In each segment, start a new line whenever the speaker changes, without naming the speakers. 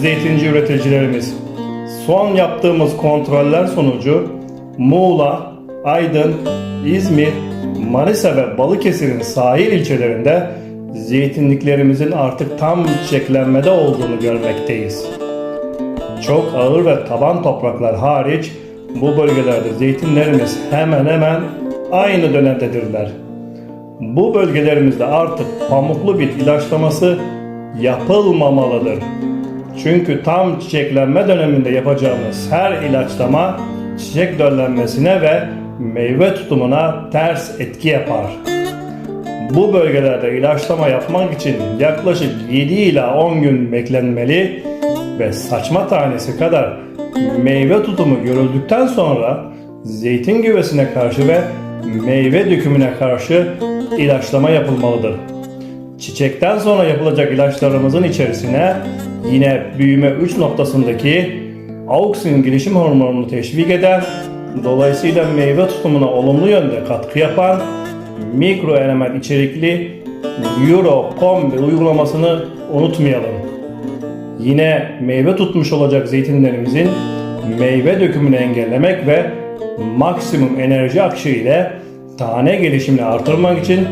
zeytinci üreticilerimiz. Son yaptığımız kontroller sonucu Muğla, Aydın, İzmir, Manisa ve Balıkesir'in sahil ilçelerinde zeytinliklerimizin artık tam çiçeklenmede olduğunu görmekteyiz. Çok ağır ve taban topraklar hariç bu bölgelerde zeytinlerimiz hemen hemen aynı dönemdedirler. Bu bölgelerimizde artık pamuklu bit ilaçlaması yapılmamalıdır. Çünkü tam çiçeklenme döneminde yapacağımız her ilaçlama çiçek döllenmesine ve meyve tutumuna ters etki yapar. Bu bölgelerde ilaçlama yapmak için yaklaşık 7 ila 10 gün beklenmeli ve saçma tanesi kadar meyve tutumu görüldükten sonra zeytin güvesine karşı ve meyve dökümüne karşı ilaçlama yapılmalıdır. Çiçekten sonra yapılacak ilaçlarımızın içerisine yine büyüme 3 noktasındaki auksin gelişim hormonunu teşvik eden, dolayısıyla meyve tutumuna olumlu yönde katkı yapan mikro element içerikli Euro Kombi uygulamasını unutmayalım. Yine meyve tutmuş olacak zeytinlerimizin meyve dökümünü engellemek ve maksimum enerji akışı ile tane gelişimini artırmak için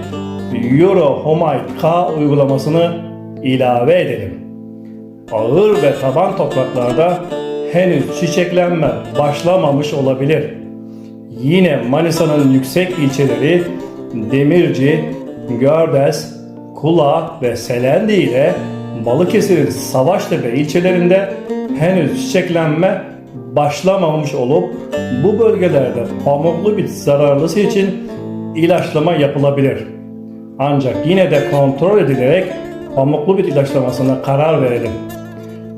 Euro Homite K uygulamasını ilave edelim. Ağır ve taban topraklarda henüz çiçeklenme başlamamış olabilir. Yine Manisa'nın yüksek ilçeleri Demirci, Gördes, Kula ve Selendi ile Balıkesir'in Savaştepe ilçelerinde henüz çiçeklenme başlamamış olup bu bölgelerde pamuklu bit zararlısı için ilaçlama yapılabilir. Ancak yine de kontrol edilerek pamuklu bit ilaçlamasına karar verelim.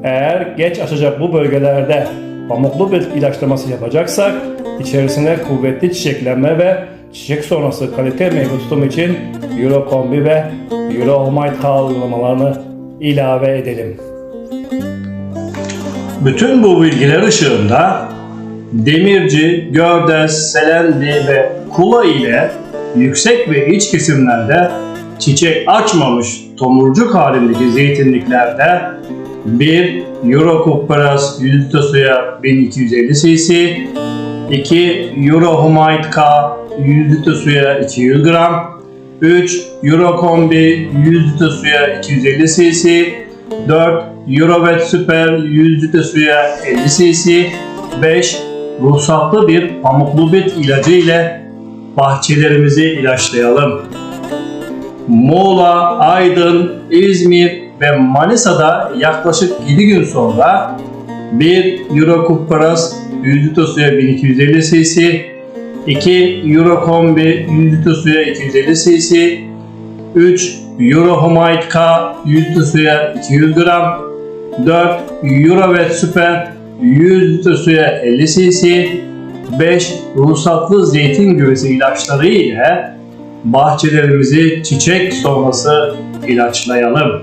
Eğer geç açacak bu bölgelerde pamuklu bit ilaçlaması yapacaksak içerisine kuvvetli çiçeklenme ve çiçek sonrası kalite meyve tutumu için Eurokombi ve Euromite K uygulamalarını ilave edelim. Bütün bu bilgiler ışığında Demirci, Gördes, Selendi ve Kula ile yüksek ve iç kesimlerde çiçek açmamış tomurcuk halindeki zeytinliklerde 1 Euro Cooperas 100 litre suya 1250 cc 2 Euro Humite K 100 litre suya 200 gram 3 Euro Kombi 100 litre suya 250 cc 4 Eurovet Super 100 litre suya 50 cc 5 ruhsatlı bir pamuklu bit ilacı ile bahçelerimizi ilaçlayalım. Muğla, Aydın, İzmir ve Manisa'da yaklaşık 7 gün sonra 1 Euro Kupras 100 litre suya 1250 cc 2 Euro Kombi 100 litre suya 250 cc 3 Euro Homite K 100 litre suya 200 gram 4 Euro Vet Super 100 litre suya 50 cc 5 ruhsatlı zeytin güvesi ilaçları ile bahçelerimizi çiçek sonrası ilaçlayalım.